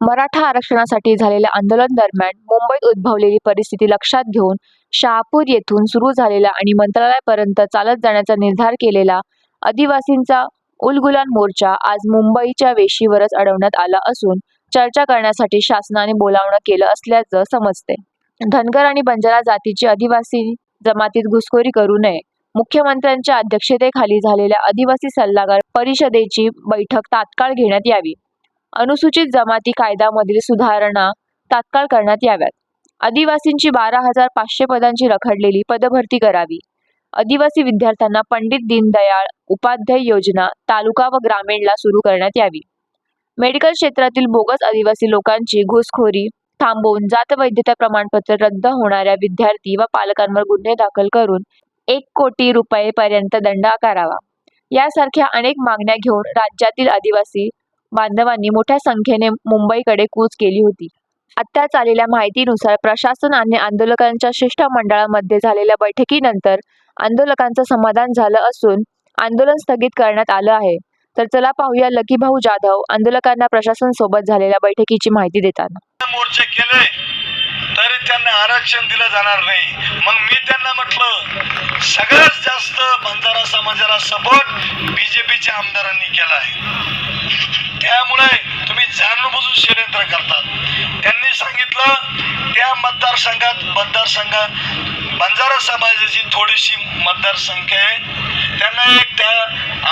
मराठा आरक्षणासाठी झालेल्या आंदोलन दरम्यान मुंबईत उद्भवलेली परिस्थिती लक्षात घेऊन शहापूर येथून सुरू झालेला आणि मंत्रालयापर्यंत चालत जाण्याचा निर्धार केलेला आदिवासींचा उलगुलान मोर्चा आज मुंबईच्या वेशीवरच अडवण्यात आला असून चर्चा करण्यासाठी शासनाने बोलावणं केलं असल्याचं समजते धनगर आणि बंजारा जातीची आदिवासी जमातीत घुसखोरी करू नये. मुख्यमंत्र्यांच्या अध्यक्षतेखाली झालेल्या आदिवासी सल्लागार परिषदेची बैठक तात्काळ घेण्यात यावी. अनुसूचित जमाती कायद्यामधील सुधारणा तात्काळ करण्यात याव्यात. आदिवासींची बारा हजार पाचशे पदांची रखडलेली पदभरती करावी. आदिवासी विद्यार्थ्यांना पंडित दीनदयाळ उपाध्याय योजना तालुका व ग्रामीणला सुरू करण्यात यावी. मेडिकल क्षेत्रातील बोगस आदिवासी लोकांची घुसखोरी थांबवून जातवैधता प्रमाणपत्र रद्द होणाऱ्या विद्यार्थी व पालकांवर गुन्हे दाखल करून एक कोटी रुपये पर्यंत दंड आकारावा. यासारख्या अनेक मागण्या घेऊन राज्यातील आदिवासी बांधवांनी मोठ्या संख्येने मुंबईकडे कूच केली होती. आत्ताच आलेल्या माहितीनुसार प्रशासन आणि आंदोलकांच्या शिष्टमंडळामध्ये झालेल्या बैठकीनंतर आंदोलकांचं समाधान झालं असून आंदोलन स्थगित करण्यात आलं आहे. तर चला पाहूया लकी भाऊ जाधव आंदोलकांना प्रशासन सोबत झालेल्या बैठकीची माहिती देताना. मोर्चे केले तरी त्यांना आरक्षण दिलं जाणार नाही. मग मी त्यांना म्हटलं सगळ्यात जास्त बंजारा समाजाला सपोर्ट बीजेपीच्या आमदारांनी केला आहे. त्यामुळे तुम्ही जाणूनबुजून षडयंत्र करतात. त्यांनी सांगितलं त्या मतदारसंघात मतदारसंघात बंजारा समाजाची थोडीशी मतदारसंख्या आहे. त्यांना एक त्या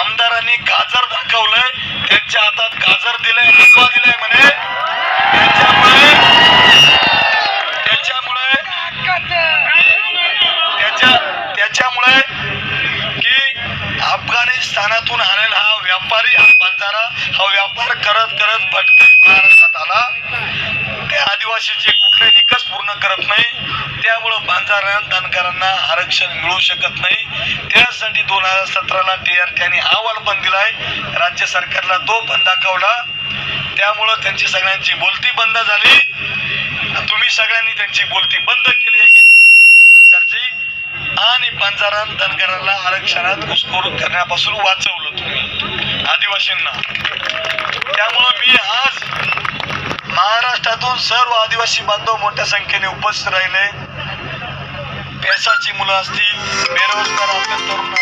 आमदारांनी गाजर दाखवलंय. त्यांच्या हातात गाजर दिलंय दिलाय म्हणे. त्याच्या त्याच्यामुळे की अफगाणिस्तानातून आलेला हा व्यापारी हा बंजारा हा व्यापार करत करत भटकत महाराष्ट्रात आला. त्या आदिवासीचे कुठले निकष पूर्ण करत नाही. त्यामुळं बंजारा धनगरांना आरक्षण मिळू शकत नाही. त्यासाठी दोन हजार सतराला टी आर त्यांनी अहवाल पण दिलाय राज्य सरकारला तो पण दाखवला. त्यामुळं त्यांची सगळ्यांची बोलती बंद झाली. तुम्ही सगळ्यांनी त्यांची बोलती बंद केली आहे. आणि बंजारा धनगराला आरक्षणात घुसखोर करण्यापासून वाचवलं तुम्ही आदिवासींना. त्यामुळं मी आज महाराष्ट्रातून सर्व आदिवासी बांधव मोठ्या संख्येने उपस्थित राहिले. पेसाची मुलं असतील बेरोजगार असतील तरुण